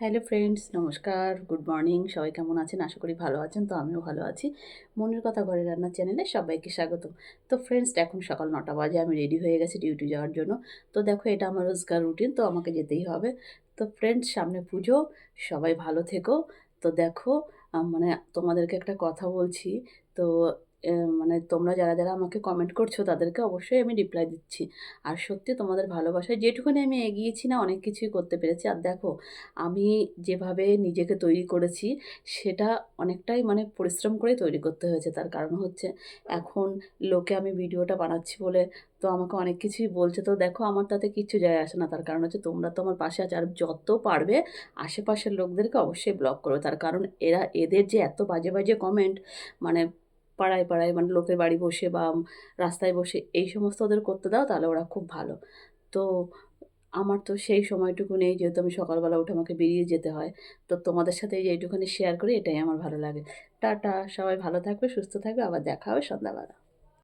Hello friends, নমস্কার, good morning, সবাই কেমন আছেন? আশা করি ভালো আছেন, তো আমিও ভালো আছি। মনের কথা ঘরে রান্নার চ্যানেলে সবাইকে স্বাগত। তো ফ্রেন্ডস, এখন সকাল নটা বাজে, আমি রেডি হয়ে গেছি ডিউটি যাওয়ার জন্য। তো দেখো, এটা আমার রোজগার রুটিন, তো আমাকে যেতেই হবে। তো ফ্রেন্ডস, সামনে পুজো, সবাই ভালো থেকো। তো দেখো মানে তোমাদেরকে একটা কথা বলছি। তো মানে তোমরা যারা যারা আমাকে কমেন্ট করছ, তাদেরকে অবশ্যই আমি রিপ্লাই দিচ্ছি। আর সত্যি তোমাদের ভালোবাসায় যেটুকুনি আমি এগিয়েছি না, অনেক কিছুই করতে পেরেছি। আর দেখো, আমি যেভাবে নিজেকে তৈরি করেছি, সেটা অনেকটাই মানে পরিশ্রম করেই তৈরি করতে হয়েছে। তার কারণ হচ্ছে, এখন লোকে আমি ভিডিওটা বানাচ্ছি বলে তো আমাকে অনেক কিছুই বলছে। তো দেখো, আমার তাতে কিচ্ছু যায় আসে না। তার কারণ হচ্ছে, তোমরা তো আমার পাশে আছে। আর যত পারবে, আশেপাশের লোকদেরকে অবশ্যই ব্লক করবে। তার কারণ এরা, এদের যে এত বাজে বাজে কমেন্ট মানে পাড়ায় পাড়ায় মানে লোকের বাড়ি বসে বা রাস্তায় বসে এই সমস্ত ওদের করতে দাও, তাহলে ওরা খুব ভালো। তো আমার তো সেই সময়টুকু নেই, যেহেতু আমি সকালবেলা উঠে আমাকে বেরিয়ে যেতে হয়। তো তোমাদের সাথে এই এইটুখানি শেয়ার করি, এটাই আমার ভালো লাগে। টাটা, সবাই ভালো থাকবে, সুস্থ থাকবে, আবার দেখা হবে সন্ধ্যাবেলা।